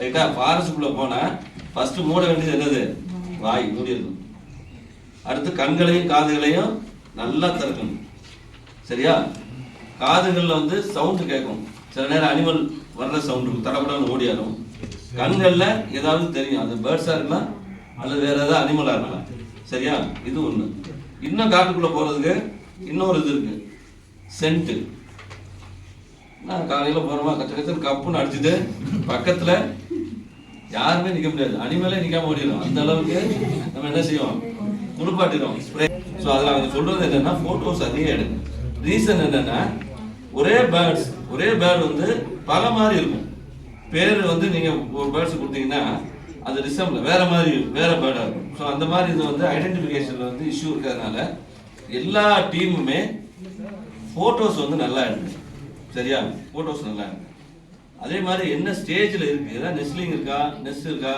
ரைட்டா ஃபாரஸ்ட்டுக்குள்ளே போனால் ஃபஸ்ட்டு மூட வேண்டியது என்னது? வாய் மூடிடணும். அடுத்து கண்களையும் காதுகளையும் நல்லா திறக்கணும். சரியா? காதுகளில் வந்து சவுண்டு கேட்கும். சில நேரம் அனிமல் வர்ற சவுண்டு தடப்படன்னு ஓடியாரும் கண்களில் ஏதாவது தெரியும். அது பேர்ட்ஸாக இருக்கலாம் அல்லது வேற ஏதாவது அனிமலாக இருக்கலாம் சரியா? இது ஒன்று இன்னும் காட்டுக்குள்ளே போகிறதுக்கு இன்னொரு இது இருக்குது சென்ட்டு நான் காலையில் போகிறோமா கச்ச கச்சன் கப்புன்னு அடிச்சுட்டு பக்கத்தில் யாருமே நிற்க முடியாது. அனிமலே நிற்காம ஓடிடும் அந்த அளவுக்கு நம்ம என்ன செய்வோம்? குளிப்பாட்டிடும் ஸ்ப்ரே ஸோ அதில் அவங்க சொல்கிறது என்னென்னா ஃபோட்டோஸ் அதிகம் எடுங்க. ரீசன் என்னென்னா ஒரே பேர்ட்ஸ் ஒரே பேர்டு வந்து பல மாதிரி இருக்கும். பேர் வந்து நீங்கள் ஒரு பேர்ட்ஸ் கொடுத்தீங்கன்னா அது ரிசம்பில் வேற மாதிரி வேற பேர்டாக இருக்கும். ஸோ அந்த மாதிரி இது வந்து ஐடென்டிஃபிகேஷனில் வந்து இஷ்யூ இருக்கிறதுனால எல்லா டீமுமே ஃபோட்டோஸ் வந்து நல்லா எடுக்கும் சரியா? போட்டோஸ் நல்லா இருக்கு. அதே மாதிரி என்ன ஸ்டேஜில் இருக்கு? ஏதாவது நெஸ்லிங் இருக்கா? நெஸ் இருக்கா?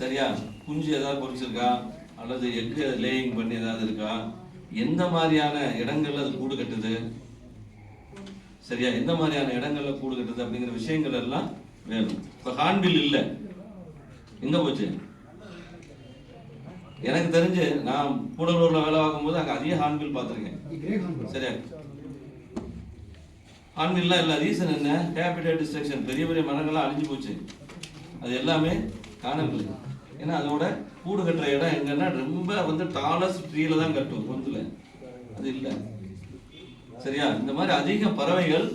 சரியா? குஞ்சு ஏதாவது பொறிச்சிருக்கா அல்லது எக்கு லேயிங் பண்ணி ஏதாவது இருக்கா? எந்த மாதிரியான இடங்கள்ல அது கூடு கட்டுது? சரியா? எந்த மாதிரியான இடங்கள்ல கூடு கட்டுது அப்படிங்கிற விஷயங்கள் எல்லாம் வேணும். இப்போ ஹார்ன்பில் இல்லை. எங்க போச்சு? எனக்கு தெரிஞ்சு நான் கூடலூர்ல வேலை பார்க்கும்போது அங்கே அதிக ஹார்ன்பில் பார்த்துருக்கேன். சரியா? ஹார்ன்பில்லாம் இல்லை ரீசன் என்ன? கேபிட்டல் டிஸ்ட்ரக்ஷன் பெரிய பெரிய மரங்கள்லாம் அழிஞ்சு போச்சு. அது எல்லாமே காணவில்லை. ஏன்னா அதோட கூடு கட்டுற இடம் எங்கன்னா ரொம்ப வந்து டாலஸ்ட் ட்ரீல தான் கட்டும் பொந்துல. அது இல்லை. சரியா? இந்த மாதிரி அதிக பறவைகள்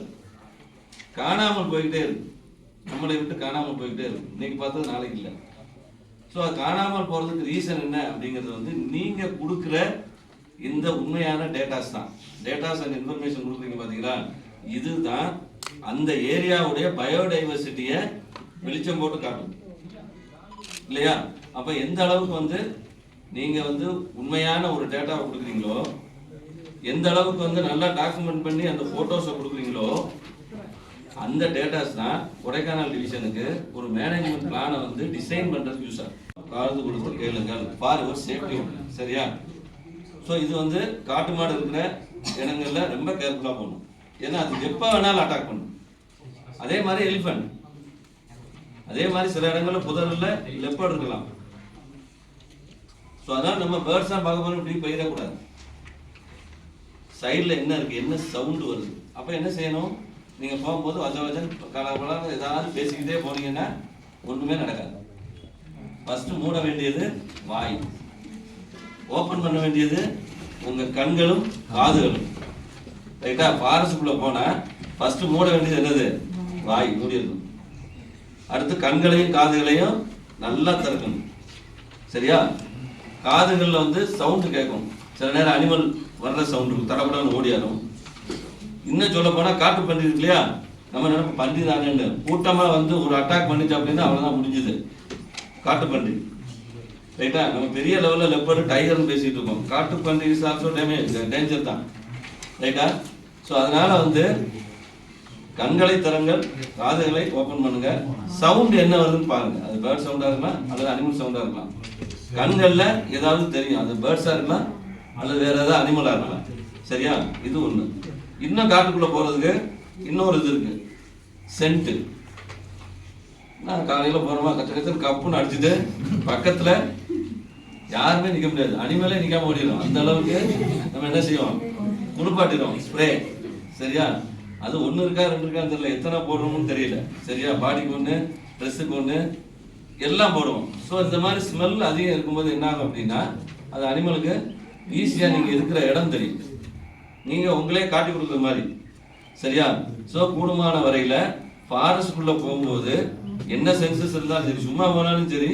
காணாமல் போய்கிட்டே இருக்கு. நம்மளை விட்டு காணாமல் போய்கிட்டே இருக்கு. இன்னைக்கு பார்த்தது நாளைக்கு இல்லை. ஸோ அது காணாமல் போகிறதுக்கு ரீசன் என்ன அப்படிங்கிறது வந்து நீங்கள் கொடுக்குற இந்த உண்மையான டேட்டாஸ் தான். டேட்டாஸ் அண்ட் இன்ஃபர்மேஷன் கொடுக்குறீங்க பார்த்தீங்களா இதுதான் அந்த ஏரியாவுடைய பயோடைவர்சிட்டியை வெளிச்சம் போட்டு காட்டும். இல்லையா? அப்ப எந்த அளவுக்கு வந்து நீங்க வந்து உண்மையான ஒரு டேட்டாவை கொடுக்குறீங்களோ எந்த அளவுக்கு வந்து நல்லா டாக்குமெண்ட் பண்ணி அந்த போட்டோஸை கொடுக்குறீங்களோ அந்த டேட்டாஸ் தான் கொடைக்கானல் டிவிஷனுக்கு ஒரு மேனேஜ்மெண்ட் பிளானை வந்து டிசைன் பண்ணுறதுக்கு யூஸ் ஆகும். காது கொடுத்து கேளுங்கள். ஃபார் யுவர் சேஃப்டி சரியா? ஸோ இது வந்து காட்டு மாடு இருக்கிற இடங்களில் ரொம்ப கேர்ஃபுல்லாக போகணும். ஏன்னா அது எப்போ வேணாலும் அட்டாக் பண்ணும். அதே மாதிரி எலிஃபண்ட் அதே மாதிரி சில இடங்களில் புதரில் லெப்பர்ட் இருக்கலாம். ஸோ அதான் நம்ம பேர்ட்ஸ் பார்க்க போகிறோம் இப்படி போயிடக்கூடாது சைடில் என்ன இருக்குது என்ன சவுண்டு வருது? அப்போ என்ன செய்யணும்? நீங்கள் போகும்போது வச்ச வச்சன் கலப்படம் ஏதாவது பேசிக்கிட்டே போனீங்கன்னா ஒன்றுமே நடக்காது. ஃபஸ்ட்டு மூட வேண்டியது வாய். ஓப்பன் பண்ண வேண்டியது உங்கள் கண்களும் காதுகளும். ரைட்டா ஃபாரஸ்டுக்குள்ள போனால் ஃபர்ஸ்ட் மூட வேண்டியது என்னது? வாய் மூடிடணும் அடுத்து கண்களையும் காதுகளையும் நல்லா திறக்கணும். சரியா? காதுகளில் வந்து சவுண்டு கேட்கும். சில நேரம் அனிமல் வர்ற சவுண்டு தடப்படாமல் ஓடியாரும் இன்னும் சொல்ல போனால் காட்டு பன்றி இருக்கு இல்லையா? நம்ம நினைப்போம் பன்றி தானேன்னு. கூட்டமாக வந்து ஒரு அட்டாக் பண்ணிச்சு அப்படின்னா அவ்வளோதான் முடிஞ்சுது. காட்டு பன்றி. ரைட்டா? நம்ம பெரிய லெவலில் லெப்பர் டைகர்னு பேசிகிட்டு இருக்கோம். காட்டு பன்றி இஸ் ஆல்சோ டேமேஜ் டேஞ்சர் தான். ரைட்டா? ஸோ அதனால வந்து கண்களை திறங்கள் காதுகளை ஓபன் பண்ணுங்க. சவுண்ட் என்ன வருதுன்னு பாருங்க. அது பேர்ட் சவுண்டா இருக்கலாம் அல்லது அனிமல் சவுண்டா இருக்கலாம். கண்கள்ல ஏதாவது தெரியும். அது பேர்ட்ஸா இருக்கலாம் அல்லது வேற ஏதாவது அனிமலா இருக்கலாம். சரியா? இது ஒண்ணு. இன்னும் காட்டுக்குள்ள போறதுக்கு இன்னொரு இது இருக்கு. சென்ட்டு நான் காலையில் போகிறோமா கச்ச கச்சன்னு கப்புன்னு அடிச்சுட்டு பக்கத்தில் யாருமே நிற்க முடியாது. அனிமலே நிற்காம ஓடிடும் அந்த அளவுக்கு நம்ம என்ன செய்வோம்? குளிப்பாட்டிடும் ஸ்ப்ரே சரியா? அது ஒன்று இருக்கா ரெண்டு இருக்கான்னு தெரியல. எத்தனை போடுறோம்னு தெரியல. சரியா? பாடிக்கு ஒன்று ட்ரெஸ்ஸுக்கு ஒன்று எல்லாம் போடுவோம். ஸோ இந்த மாதிரி ஸ்மெல் அதிகம் இருக்கும்போது என்ன ஆகும் அப்படின்னா அது அனிமலுக்கு ஈஸியாக நீங்கள் இருக்கிற இடம் தெரியும். நீங்கள் உங்களே காட்டி கொடுக்குற மாதிரி. சரியா? ஸோ கூடுமான வரையில் ஃபாரஸ்ட்குள்ளே போகும்போது என்ன சென்சஸ் இருந்தாலும் சரி சும்மா போனாலும் சரி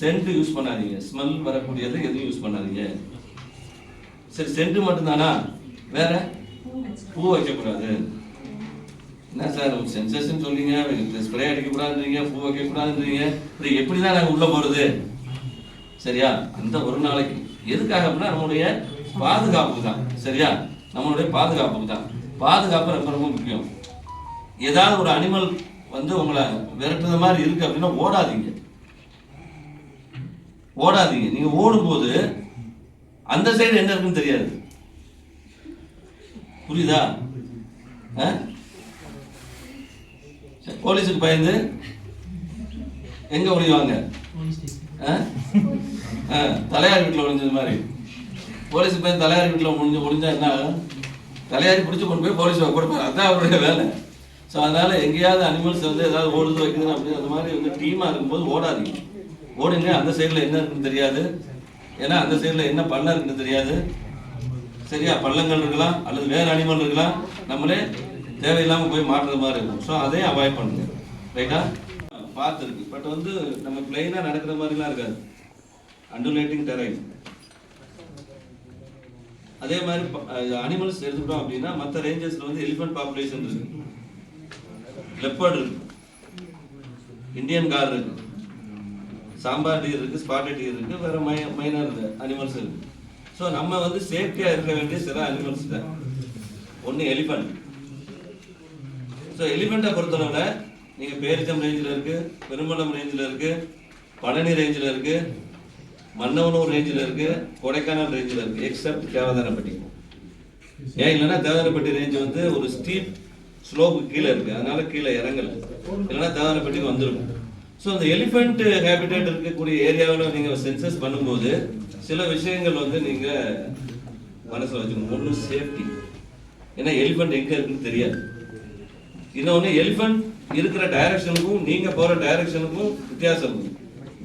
சென்ட் யூஸ் பண்ணாதீங்க. ஸ்மெல் வரக்கூடியது எதுவும் யூஸ் பண்ணாதீங்க. சரி சென்ட் மட்டும்தானா? வேற? பூ வைக்கக்கூடாது. என்ன சார் சென்சேஷன் சொல்றீங்க ஸ்ப்ரே அடிக்கக்கூடாதுன்றீங்க பூ வைக்கக்கூடாதுன்றீங்க. இது எப்படி தான் நாங்கள் உள்ள போறது? சரியா? அந்த ஒரு நாளைக்கு. எதுக்காக அப்படின்னா நம்மளுடைய பாதுகாப்பு தான் சரியா? நம்மளுடைய பாதுகாப்புக்கு தான் பாதுகாப்பு ரொம்ப ரொம்ப முக்கியம். ஏதாவது ஒரு அனிமல் வந்து உங்களை விரட்டுற மாதிரி இருக்கு அப்படின்னா ஓடாதீங்க. ஓடாதீங்க. நீங்க ஓடும்போது அந்த சைடு என்ன இருக்குன்னு தெரியாது. புரியுதா? ஆ? போலீஸுக்கு பயந்து? எங்க ஒளிவாங்க? ஆ? ஆ, வீட்டில் ஒளிஞ்சது மாதிரி. போலீஸ் பயந்து தலையார் வீட்டில் முடிஞ்சு முடிஞ்சா என்ன ஆகும்? தலையாரி பிடிச்சி கொண்டு போய் போலீஸ் கொடுப்பாரு. அதான் அவருடைய வேலை. ஸோ அதனால எங்கேயாவது அனிமல்ஸ் வந்து ஏதாவது ஓடுது வைக்குது அப்படின்னு அந்த மாதிரி வந்து டீமாக இருக்கும்போது ஓடாதீங்க. ஓடுங்க அந்த சைடில் என்ன இருக்குன்னு தெரியாது. ஏன்னா அந்த சைடில் என்ன பண்ண இருக்குன்னு தெரியாது. சரியா? பள்ளங்கள் இருக்கலாம் அல்லது வேறு அனிமல் இருக்கலாம் நம்மளே தேவையில்லாமல் போய் மாட்டுற மாதிரி இருக்கும். ஸோ அதையும் அவாய்ட் பண்ணுங்க. ரைட்டா பார்த்துருக்கு. பட் வந்து நம்ம பிளெயினாக நடக்கிற மாதிரிலாம் இருக்காது. அண்டுலேட்டிங் டெரைன் அதே மாதிரி அனிமல்ஸ் எடுத்துக்கிட்டோம் அப்படின்னா மற்ற ரேஞ்சஸில் வந்து எலிஃபென்ட் பாப்புலேஷன் இருக்கு. லெப்பர்ட் இருக்கு. இந்தியன் கார் இருக்கு. சாம்பார் டீர் இருக்கு ஸ்பாட்டட் டீர் இருக்கு வேற மை மைனர் அனிமல்ஸ் இருக்கு. ஸோ நம்ம வந்து சேஃப்டியாக இருக்க வேண்டிய சில அனிமல்ஸ் தான். ஒன்று எலிஃபண்ட் ஸோ எலிஃபண்ட்டை பொறுத்தளவில் நீங்கள் பேரிச்சம் ரேஞ்சில் இருக்கு பெருமளம் ரேஞ்சில் இருக்கு பழனி ரேஞ்சில் இருக்கு மன்னவனூர் ரேஞ்சில் இருக்கு கொடைக்கானல் ரேஞ்சில் இருக்கு எக்ஸப்ட் தேவதானப்பட்டி ஏன் இல்லைன்னா தேவதானப்பட்டி ரேஞ்ச் வந்து ஒரு ஸ்டீப் ஸ்லோப்பு கீழே இருக்கு. அதனால கீழே இறங்கல. இல்லைன்னா தேவதானப்பட்டிக்கு வந்துருக்கும் ஸோ அந்த எலிஃபென்ட் ஹேபிடேட் இருக்கக்கூடிய ஏரியாவில் நீங்கள் சென்சஸ் பண்ணும்போது சில விஷயங்கள் வந்து நீங்கள் மனசில் வச்சுக்கணும். ஒன்று சேஃப்டி ஏன்னா எலிஃபென்ட் எங்கே இருக்குன்னு தெரியாது. இன்னொன்று எலிஃபென்ட் இருக்கிற டைரக்ஷனுக்கும் நீங்கள் போகிற டைரக்ஷனுக்கும் வித்தியாசம். இருக்கும்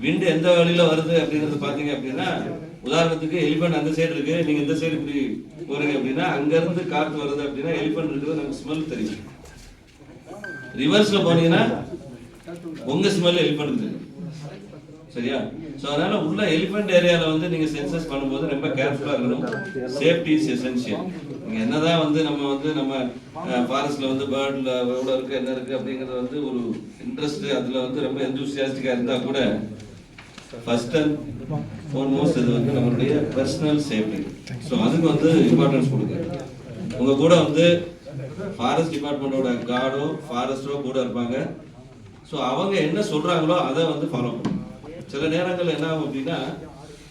விண்டு எந்த வழியில வருது அப்படிங்கறது பாத்தீங்க அப்படின்னா உதாரணத்துக்கு எலிபென்ட் அந்த சைடு இருக்கு நீங்க இந்த சைடு இப்படி போறீங்க அப்படின்னா அங்க இருந்து காத்து வருது அப்படின்னா எலிபென்ட் இருக்கிறது நமக்கு ஸ்மெல் தெரியும். ரிவர்ஸ்ல போனீங்கன்னா உங்க ஸ்மெல் எலிபென்ட் தெரியும். சரியா? ஸோ அதனால உள்ள எலிஃபென்ட் ஏரியால வந்து நீங்க சென்சஸ் பண்ணும்போது ரொம்ப கேர்ஃபுல்லா இருக்கணும். சேஃப்டி இஸ் எசென்சியல் நீங்க என்னதான் வந்து நம்ம வந்து நம்ம ஃபாரஸ்ட்ல வந்து பேர்ட்ல எவ்வளவு இருக்கு என்ன இருக்கு அப்படிங்கறது வந்து ஒரு இன்ட்ரெஸ்ட் அதுல வந்து ரொம்ப எந்தூசியாஸ்டிக்கா இருந்தா கூட ஃபர்ஸ்ட் அண்ட் ஃபோர்மோஸ்ட் இது வந்து நம்மளுடைய பர்சனல் சேஃப்டி ஸோ அதுக்கு வந்து இம்பார்ட்டன்ஸ் கொடுங்க. உங்க கூட வந்து ஃபாரஸ்ட் டிபார்ட்மெண்ட்டோட கார்டோ ஃபாரஸ்டோ கூட இருப்பாங்க. ஸோ அவங்க என்ன சொல்றாங்களோ அதை வந்து ஃபாலோ பண்ணுங்க. சில நேரங்கள் என்ன ஆகும் அப்படின்னா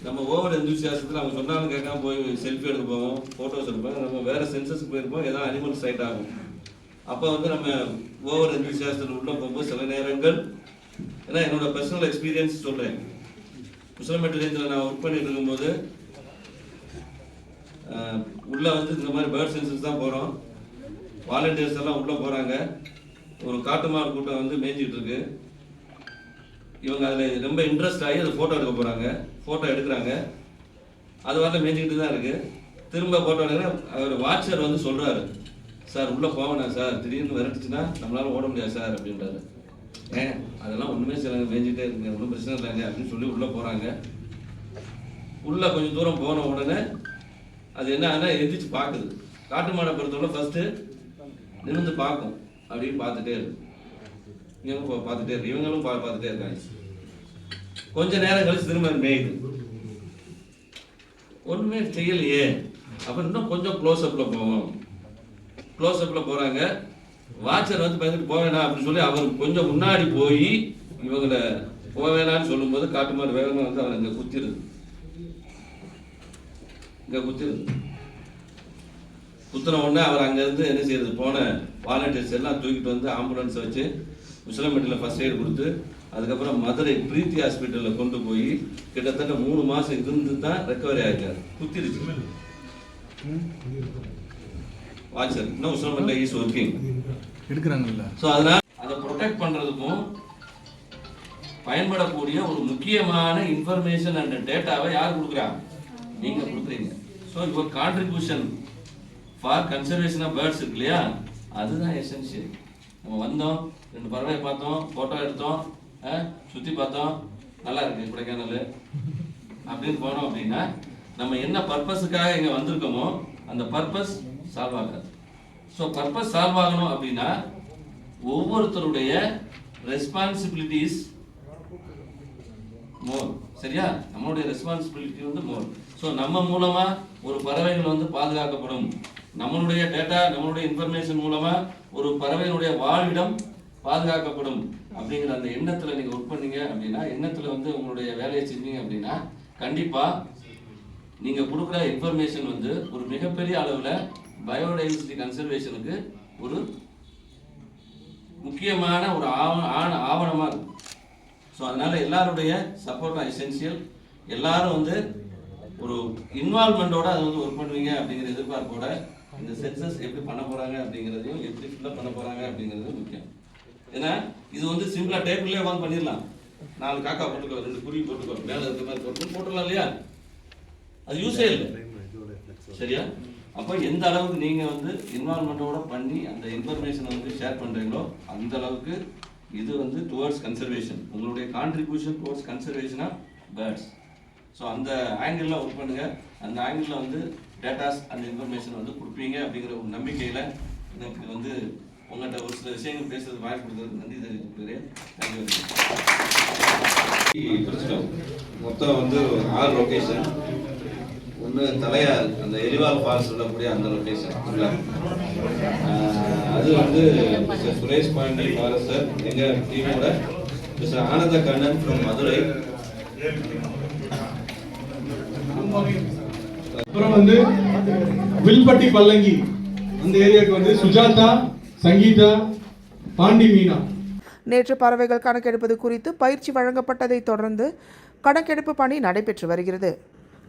நம்ம ஓவர் எந்தூசியாசத்தில் அவங்க சொன்னாலும் கேட்காம போய் செல்ஃபி எடுக்க போவோம் ஃபோட்டோஸ் எடுப்போம் நம்ம வேறு சென்சஸ்க்கு போயிருப்போம் ஏதாவது அனிமல் சைட் ஆகும். அப்போ வந்து நம்ம ஓவர் எந்தூசியாசத்தில் உள்ளே போகும்போது சில நேரங்கள் ஏன்னா என்னோட பர்சனல் எக்ஸ்பீரியன்ஸ் சொல்கிறேன் முஸ்லிம் ரேஞ்சில் நான் ஒர்க் பண்ணிட்டு இருக்கும்போது உள்ளே வந்து இந்த மாதிரி பேர்ட் சென்சஸ் தான் போகிறோம் வாலண்டியர்ஸ் எல்லாம் உள்ளே போகிறாங்க ஒரு காட்டுமாடு கூட்டம் வந்து மேய்ஞ்சிட்டு இருக்கு. இவங்க அதில் ரொம்ப இன்ட்ரெஸ்ட் ஆகி அதை ஃபோட்டோ எடுக்க போகிறாங்க ஃபோட்டோ எடுக்கிறாங்க. அது வரல மேய்ஞ்சிக்கிட்டு தான் இருக்குது திரும்ப ஃபோட்டோ எடுக்கிற அவர் வாட்சர் வந்து சொல்கிறாரு சார் உள்ளே போவேண்ணா சார். திடீர்னு விரட்டுச்சுன்னா நம்மளால் ஓட முடியாது சார் அப்படின்றாரு. ஏன் அதெல்லாம் ஒன்றுமே சிலங்க மேய்ஞ்சிட்டே இருக்குங்க ஒன்றும் பிரச்சனை இல்லைங்க அப்படின்னு சொல்லி உள்ளே போகிறாங்க உள்ளே கொஞ்சம் தூரம் போன உடனே அது என்ன ஆனா எந்திரிச்சு பார்க்குது. காட்டு மாடை பொறுத்தவரை ஃபஸ்ட்டு நிமிந்து பார்க்கும். அப்படின்னு பார்த்துட்டே இருக்கும் இவங்க பார்த்துட்டே இருக்கு இவங்களும் பார்த்துட்டே இருக்காங்க. கொஞ்ச நேரம் கழிச்சு திரும்ப மேயுது. ஒன்றுமே செய்யலையே. அப்புறம் இன்னும் கொஞ்சம் க்ளோஸ் போவோம். க்ளோஸ் போகிறாங்க போறாங்க. வாட்சர் வந்து பயந்துட்டு போக வேணாம் அப்படின்னு சொல்லி அவர் கொஞ்சம் முன்னாடி போய் இவங்களை போக வேணாம்னு சொல்லும்போது காட்டு மாடு வேகமாக வந்து அவர் இங்கே குத்திடுது இங்கே குத்திடுது குத்தின உடனே அவர் அங்கேருந்து என்ன செய்யறது போன வாலண்டியர்ஸ் எல்லாம் தூக்கிட்டு வந்து ஆம்புலன்ஸ் வச்சு உசிலம்பட்டியில் ஃபர்ஸ்ட் எய்ட் கொடுத்து அதுக்கப்புறம் மதுரை பிரீத்தி ஹாஸ்பிட்டலில் கொண்டு போய் கிட்டத்தட்ட மூணு மாசம் இருந்து தான் ரெக்கவரி ஆயிருக்காரு குத்திருச்சு வாட்சர் இன்னும் உசிலம்பட்டில் இஸ் ஒர்க்கிங் எடுக்கிறாங்கல்ல. ஸோ அதனால அதை ப்ரொடெக்ட் பண்றதுக்கும் பயன்படக்கூடிய ஒரு முக்கியமான இன்ஃபர்மேஷன் அண்ட் டேட்டாவை யார் கொடுக்குறா? நீங்க கொடுக்குறீங்க. So your contribution for conservation of birds இருக்கு இல்லையா? அதுதான் எசென்ஷியல் வந்தோம் ரெண்டு பறவை பார்த்தோம் ஃபோட்டோ எடுத்தோம் சுற்றி பார்த்தோம். நல்லா இருக்கு கொடைக்கானல். அப்படின்னு போனோம் அப்படின்னா நம்ம என்ன பர்பஸுக்காக இங்கே வந்திருக்கோமோ அந்த பர்பஸ் சால்வ் ஆகாது. ஸோ பர்பஸ் சால்வ் ஆகணும் அப்படின்னா ஒவ்வொருத்தருடைய ரெஸ்பான்சிபிலிட்டிஸ் மோர் சரியா? நம்மளுடைய ரெஸ்பான்சிபிலிட்டி வந்து மோர் ஸோ நம்ம மூலமாக ஒரு பறவைகள் வந்து பாதுகாக்கப்படும். நம்மளுடைய டேட்டா நம்மளுடைய இன்ஃபர்மேஷன் மூலமா ஒரு பறவையினுடைய வாழ்விடம் பாதுகாக்கப்படும் அப்படிங்கிற அந்த எண்ணத்துல நீங்க ஒர்க் பண்ணீங்க அப்படின்னா எண்ணத்துல வந்து உங்களுடைய வேலையை செஞ்சீங்க அப்படின்னா கண்டிப்பா நீங்க கொடுக்குற இன்ஃபர்மேஷன் வந்து ஒரு மிகப்பெரிய அளவுல பயோடைவர்சிட்டி கன்சர்வேஷனுக்கு ஒரு முக்கியமான ஒரு ஆவண ஆவண ஆவணமாக இருக்கும். ஸோ அதனால எல்லாருடைய சப்போர்ட்டும் எசென்சியல் எல்லாரும் வந்து ஒரு இன்வால்மெண்ட்டோட அதை வந்து ஒர்க் பண்ணுவீங்க அப்படிங்கிற எதிர்பார்ப்போட இந்த சென்சஸ் எப்படி பண்ண போறாங்க அப்படிங்கிறதையும் எப்படி ஃபில்லப் பண்ண போறாங்க அப்படிங்கிறதும் முக்கியம். ஏன்னா இது வந்து சிம்பிளா டேபிள்லேயே வாங்க பண்ணிடலாம். நாலு காக்கா போட்டுக்கோ ரெண்டு குருவி போட்டுக்கோ மேலே இருக்க மாதிரி போட்டு போட்டுடலாம் இல்லையா? அது யூஸே இல்லை. சரியா? அப்போ எந்த அளவுக்கு நீங்க வந்து இன்வால்மெண்ட்டோட பண்ணி அந்த இன்ஃபர்மேஷனை வந்து ஷேர் பண்றீங்களோ அந்த அளவுக்கு இது வந்து டுவர்ட்ஸ் கன்சர்வேஷன் உங்களுடைய contribution towards conservation of birds so அந்த ஆங்கிளில் ஒர்க் பண்ணுங்க. அந்த ஆங்கிளில் வந்து டேட்டாஸ் அந்த இன்ஃபர்மேஷன் வந்து கொடுப்பீங்க அப்படிங்கிற ஒரு நம்பிக்கையில் எனக்கு வந்து உங்கள்கிட்ட ஒரு சில விஷயங்கள் பேசுறது வாய்ப்பு கொடுத்ததுக்கு நன்றி தெரிவித்துக்கிறேன் தேங்க்யூ மொத்தம் வந்து ஆறு லொக்கேஷன் ஒன்று தலையார் அந்த எலிவால் ஃபால்ஸ் சொல்லக்கூடிய அந்த லொக்கேஷன் அது வந்து மிஸ்டர் சுரேஷ் பாண்டி ஃபாரஸ்டர் எங்கள் டீமோட mister Ananda Kannan from Madurai. அப்புறம் வந்து வில்பட்டி பல்லங்கி. அந்த ஏரியாவுக்கு வந்து சுஜாதா சங்கீதா பாண்டி மீனா. நேற்று பறவைகள் கணக்கெடுப்பது குறித்து பயிற்சி வழங்கப்பட்டதைத் தொடர்ந்து கணக்கெடுப்பு பணி நடைபெற்று வருகிறது.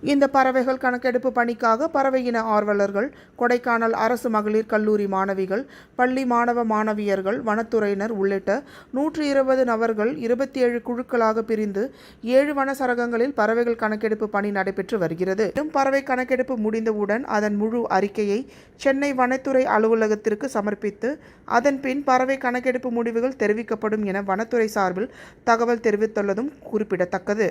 இந்த பறவைகள் கணக்கெடுப்பு பணிக்காக பறவை இன ஆர்வலர்கள் கொடைக்கானல் அரசு மகளிர் கல்லூரி மாணவிகள் பள்ளி மாணவ மாணவியர்கள் வனத்துறையினர் உள்ளிட்ட நூற்றி இருபது நபர்கள் இருபத்தி ஏழு குழுக்களாக பிரிந்து ஏழு வன சரகங்களில் பறவைகள் கணக்கெடுப்பு பணி நடைபெற்று வருகிறது. மேலும் பறவை கணக்கெடுப்பு முடிந்தவுடன் அதன் முழு அறிக்கையை சென்னை வனத்துறை அலுவலகத்திற்கு சமர்ப்பித்து அதன் பின் பறவை கணக்கெடுப்பு முடிவுகள் தெரிவிக்கப்படும் என வனத்துறை சார்பில் தகவல் தெரிவித்துள்ளதும் குறிப்பிடத்தக்கது.